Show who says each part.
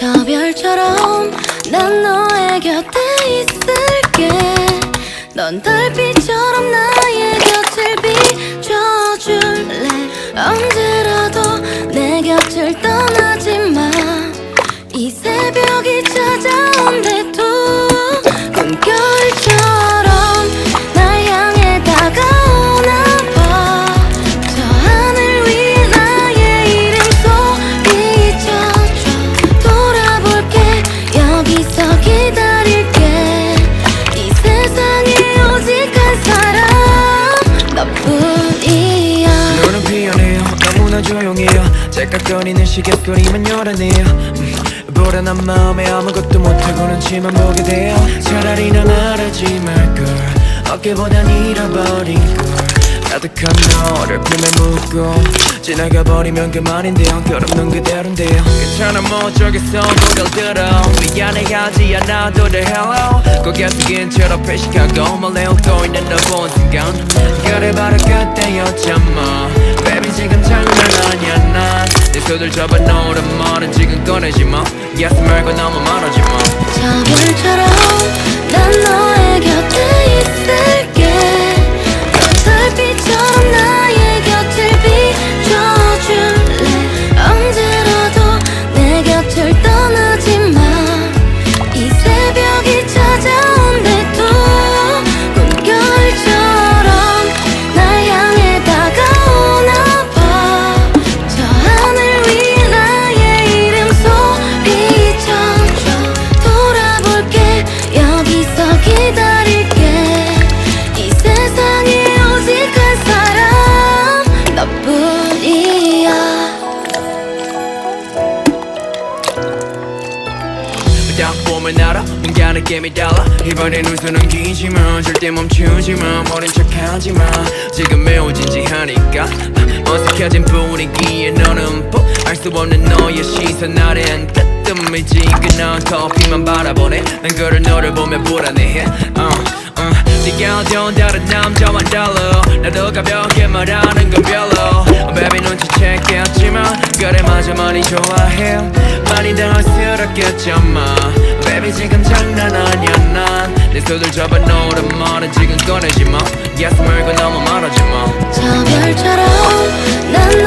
Speaker 1: 저 별처럼 난 너의 곁에 있을게. 넌 달빛처럼
Speaker 2: 조용해요 째깍거리는 시계 소리만 요란해요 음, 불안한 마음에 아무것도 못하고는 치만 보게 돼요 차라리 난 알아지 말걸. 어깨보단 잃어버린 걸. 가득한 너를 품에 묻고 지나가 버리면 그만인데요. 결없는 그대로인데요. 괜찮아 뭐 어쩌겠어 고개를 들어. 미안해하지 않아도 돼. Hello. 고개 숙인 채로 표식하고 몰래 웃고 있는 너본 순간. 그래 바로 그때였잖아 난내 손을 잡아 놓으란 말은 지금 꺼내지 마. Yes 말고 너무 말하지 마 딱 보면 알아 뭔가 느낌이 달라. 이번엔 웃음은 기지만 절대 멈추지마 모른 척하지마 지금 매우 진지하니까. 아, 어색해진 분위기에 너는 뭐알수 없는 너의 시선 아래엔 뜨뜻미지 끝난 커피만 바라보네. 난 그를 너를 보며 불안해해. 어, 어. 네가 어두운 다른 남자와 달라. 나도 가볍게 말하는 건 별로. 어, Baby 눈치챘겠지만 그래마저 많이 좋아해. 많이 당황스럽겠지만 Baby 지금 장난 아니야 난내 손을 잡아 놓으란 말은 지금 꺼내지 마. Yes 말고 너무 말하지 마저 별처럼 난